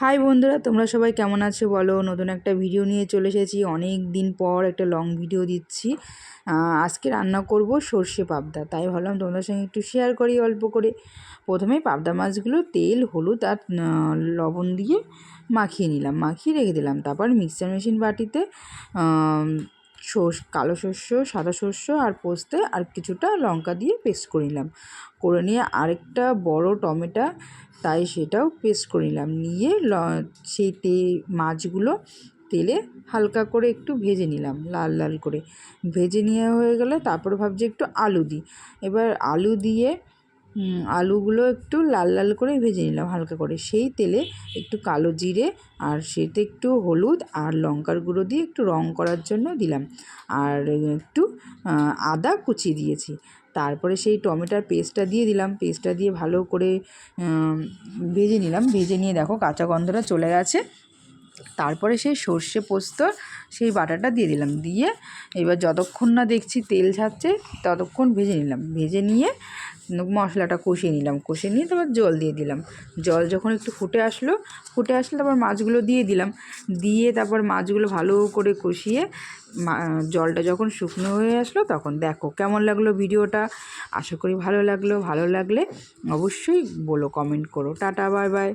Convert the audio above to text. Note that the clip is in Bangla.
হাই বন্ধুরা, তোমরা সবাই কেমন আছো বলো? নতুন একটা ভিডিও নিয়ে চলে এসেছি। অনেক দিন পর একটা লং ভিডিও দিচ্ছি। আজকে রান্না করব সর্ষে পাবদা। তাই ভাবলাম তোমাদের সঙ্গে একটু শেয়ার করি, অল্প করে। প্রথমে পাবদা মাছগুলো তেল, হলুদ আর লবণ দিয়ে মাখিয়ে নিলাম। মাখিয়ে রেখে দিলাম। তারপর মিক্সার মেশিন বাটিতে সর্ষ কালো শস্য সাদা শস্য আর পোস্তে আর কিছুটা লঙ্কা দিয়ে পেস্ট করে নিলাম। করে নিয়ে আরেকটা বড় টমেটো, তাই সেটাও পেস্ট করে নিলাম। নিয়ে ল- সেই তে, মাছগুলো তেলে হালকা করে একটু ভেজে নিলাম, লাল লাল করে। ভেজে নেওয়া হয়ে গেলে তারপর ভাবছি একটু আলু দিই। এবার আলু দিয়ে আলুগুলো একটু লাল লাল করে ভেজে নিলাম, হালকা করে। সেই তেলে একটু কালো জিরে আর সেতে একটু হলুদ আর লঙ্কার গুঁড়ো দিয়ে একটু রং করার জন্য দিলাম। আর একটু আদা কুচি দিয়েছি। তারপরে সেই টমেটোর পেস্টটা দিয়ে দিলাম। পেস্টটা দিয়ে ভালো করে ভেজে নিলাম। ভেজে নিয়ে দেখো কাঁচা গন্ধটা চলে গেছে। তারপরে সেই সর্ষে পোস্ত, সেই বাটাটা দিয়ে দিলাম। দিয়ে এবার যতক্ষণ না দেখছি তেল ছাড়ছে, ততক্ষণ ভেজে নিলাম। ভেজে নিয়ে মশলাটা কষিয়ে নিলাম। কষিয়ে নিয়ে তারপর জল দিয়ে দিলাম। জল যখন একটু ফুটে আসলো, ফুটে আসলে তারপর মাছগুলো দিয়ে দিলাম। দিয়ে তারপর মাছগুলো ভালো করে কষিয়ে জলটা যখন শুকনো হয়ে আসলো তখন দেখো কেমন লাগল ভিডিওটা। আশা করি ভালো লাগল। ভালো লাগলে অবশ্যই বলো, কমেন্ট করো। Tata, bye bye.